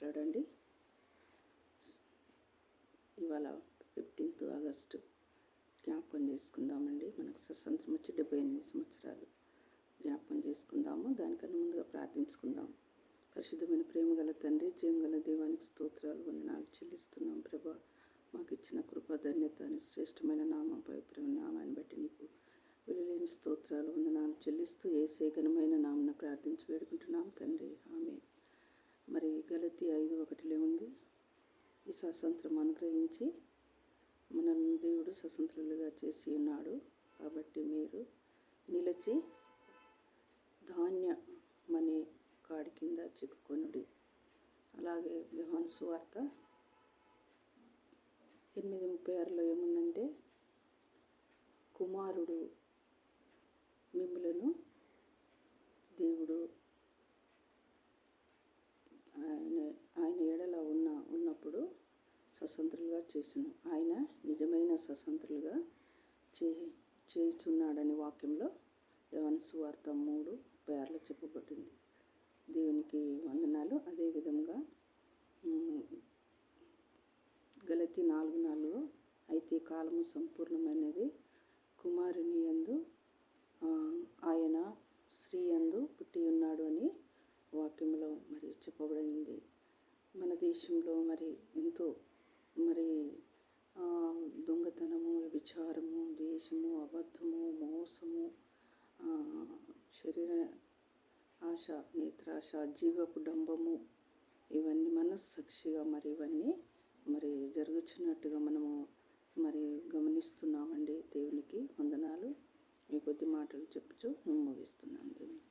ప్రైస్లాడండి ఇవాళ fifteenth August జ్ఞాపకం చేసుకుందామండి. మనకు స్వతంత్రం వచ్చి డెబ్బై ఎనిమిది సంవత్సరాలు జ్ఞాపకం చేసుకుందాము. దానికన్నా ముందుగా ప్రార్థించుకుందాం. పరిశుద్ధమైన ప్రేమ గల తండ్రి జీవంగల దేవానికి స్తోత్రాలు వందనాలు చెల్లిస్తున్నాం ప్రభా. మాకు ఇచ్చిన కృప ధన్యత అని శ్రేష్టమైన నామం పవిత్రమైన నామాన్ని బట్టి నీకు విలువలేని స్తోత్రాలు వందనాలు చెల్లిస్తూ ఏ సేఘనమైన నామను ప్రార్థించి వేడుకుంటున్నాం తండ్రి. ఆమె మరి గలతి ఐదు ఒకటిలో ఉంది. ఈ స్వాతంత్రం అనుగ్రహించి మనల్ని దేవుడు స్వతంత్రులుగా చేసి ఉన్నాడు. కాబట్టి మీరు నిలిచి ధాన్య మనే కాడి కింద చిక్కుకొనుడి. అలాగే వ్యవహాన్ సువార్త ఎనిమిది ముప్పై ఆరులో స్వతంత్రులుగా చేసిన ఆయన నిజమైన స్వతంత్రులుగా చే చేస్తున్నాడని వాక్యంలో యవన సువార్త మూడు పేర్లు చెప్పబడింది. దేవునికి వందనాలు. అదేవిధంగా గలతి నాలుగు నాలుగు అయితే కాలము సంపూర్ణమైనది. కుమారుని యందు ఆయన స్త్రీ యందు పుట్టి ఉన్నాడు అని వాక్యంలో మరి చెప్పబడింది. మన దేశంలో మరి ఎంతో మరి దొంగతనము విచారము దేశము అబద్ధము మోసము శరీర ఆశ నేత్రాశ జీవపు డంబము ఇవన్నీ మనస్సాక్షిగా మరి ఇవన్నీ మరి జరుగుచున్నట్టుగా మనము మరి గమనిస్తున్నామండి దేవునికి వందనాలు. ఈ కొద్ది మాటలు చెప్పుచు ముగిస్తున్నాం దేవునికి.